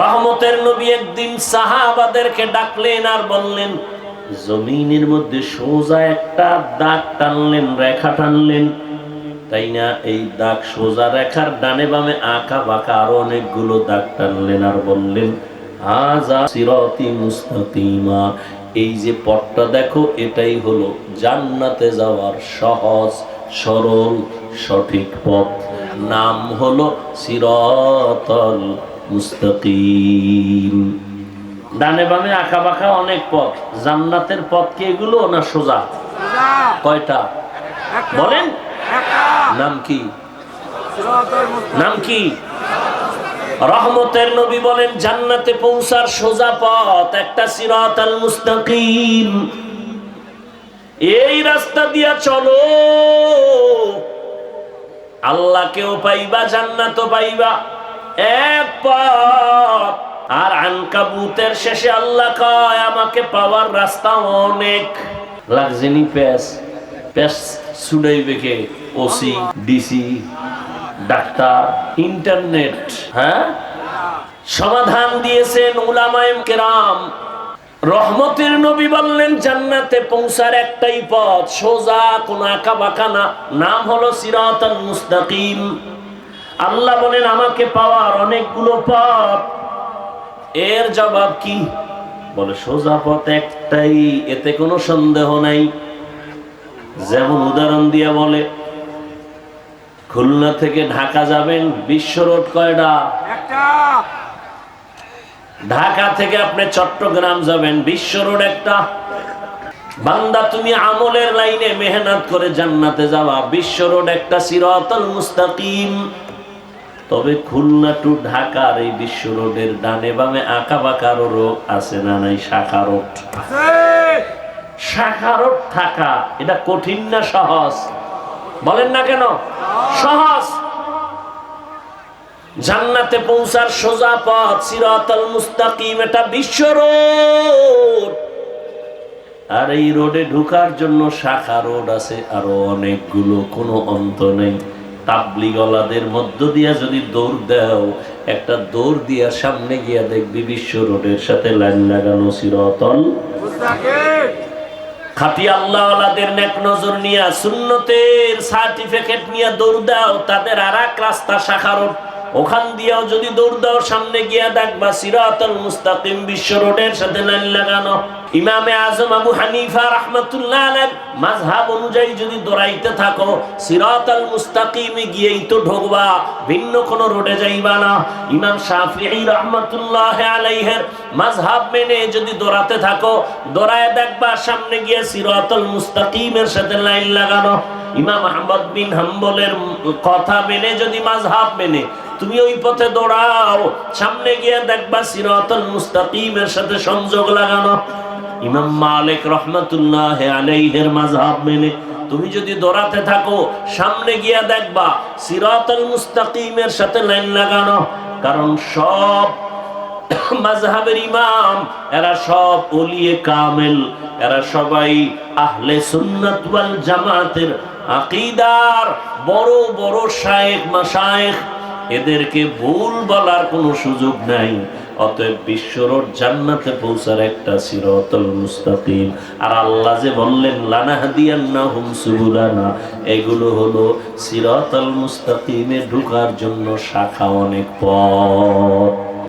রহমতের নবী একদিন সাহাবাদেরকে ডাকলেন আর বললেন, জমিনের মধ্যে সোজা একটা দাগ টানলেন, রেখা টানলেন। তাই না, এই দাগ সোজা রেখার ডানে বামে আঁকা বাঁকা আরও অনেকগুলো দাগ টানলেন আর বললেন হাজা সিরতি মুস্তাকিমা। এই যে পথটা দেখো, এটাই হলো জান্নাতে যাওয়ার সহজ, সরল, সঠিক পথ। নাম হলো সিরতল মুস্তাকিম। ডানে বামে আঁকা বাঁকা অনেক পথ। জান্নাতের পথ কি এগুলো না সোজা? কয়টা? বলেন। নাম কি? নাম কি? রহমতের নবী বলেন জান্নাতে পৌঁছার সোজা পথ একটা সিরাত আল মুস্তাকিম। এই রাস্তা দিয়া চলো। আল্লাহকেও পাইবা জান্নাতও পাইবা। আর আনকাবুতের শেষে আল্লাহ কয়, আমাকে পাওয়ার রাস্তা অনেক। লাগজেনি প্যাস প্যাস সুডাইবে কে? ওসি ডিসি ডাক্তার, ইন্টারনেট হ্যাঁ? সমাধান দিয়েছেন উলামায়ে কেরাম। রহমতের নবী বললেন, জান্নাতে পৌঁছার একটাই পথ, সোজা কোন আঁকা বাঁকা না। নাম হলো সিরাতাল মুস্তাকিম। আল্লাহ বলেন আমাকে পাওয়ার অনেকগুলো পথ। এর জবাব কি? বলে সোজা পথ একটাই এতে কোনো সন্দেহ নাই। যেমন উদাহরণ দিয়া বলে খুলনা থেকে ঢাকা যাবেন বিশ্ব রোড কয়টা? ঢাকা থেকে আপনি চট্টগ্রাম যাবেন বিশ্ব রোড একটা। বান্দা তুমি আমলের লাইনে মেহনত করে জান্নাতে যাওয়া বিশ্ব রোড একটা সিরাতাল মুস্তাকিম। তবে খুলনা টু ঢাকার এই বিশ্ব রোডের ডানে বামে আঁকা বাঁকার রোগ আছে না নাই শাখা রোড। শাখা রোড থাকা এটা কঠিন না সহজ? বলেন না কেন? সহজ। জান্নাতে পৌঁছার সোজা পথ সিরাতাল মুস্তাকিম এটা বিশ্ব রোড। আর এই রোডে ঢুকার জন্য শাখা রোড আছে আরও অনেকগুলো কোনো অন্ত নেই। তাবলিগলাদের মধ্য দিয়া যদি দৌড় দাও, একটা দৌড় দিয়া সামনে গিয়া দেখবি বিশ্ব রোডের সাথে লাইন লাগানো যদি দৌড় দাও, সামনে গিয়া দেখবা সিরাতুল মুস্তাকিম বিশ্ব রোডের সাথে লাইন লাগানো। ইমামে আজম আবু হানিফা রাহমাতুল্লাহ আলাইহি, মাযহাব অনুযায়ী যদি দৌড়াইতে থাকো, সিরাতুল মুস্তাকিমে গিয়েই তো ঢোকবা, ভিন্ন কোন রোডে যাইবা না। ইমাম শাফিঈ রাহমাতুল্লাহ আলাইহির মাযহাব মেনে যদি দৌড়াতে থাকো, দৌড়ায় দেখবা সামনে গিয়ে সিরাতুল মুস্তাকিমের সাথে লাইন লাগানো। ইমাম আহমদ বিন হাম্বলের কথা মেনে যদি মাযহাব মেনে তুমি ওই পথে দৌড়াও, সামনে গিয়ে দেখবা সিরাতুল মুস্তাকিমের সাথে সংযোগ লাগানো। ইমাম মালিক রহমাতুল্লাহ আলাইহির মাযহাব মেনে তুমি যদি দৌড়াতে থাকো, সামনে গিয়া দেখবা সিরাতুল মুস্তাকিমের সাথে লাইন লাগানো। কারণ সব মাযহাবের ইমাম, এরা সব ওলিয়ে কামেল, এরা সবাই আহলে সুন্নাত ওয়াল জামাতের আকীদার বড় বড় শায়েখ, মাশায়েখ। এদেরকে ভুল বলার কোনো সুযোগ নাই। অতএব বিশ্বরোড জান্নাতে পৌঁছার একটা সিরতল মুস্তাকিম। আর আল্লাহ যে বললেন, লানাহাদিয়ান্নাহুম সুবুলানা। এগুলো হলো সিরতল মুস্তাকিমে ঢোকার জন্য শাখা অনেক পথ।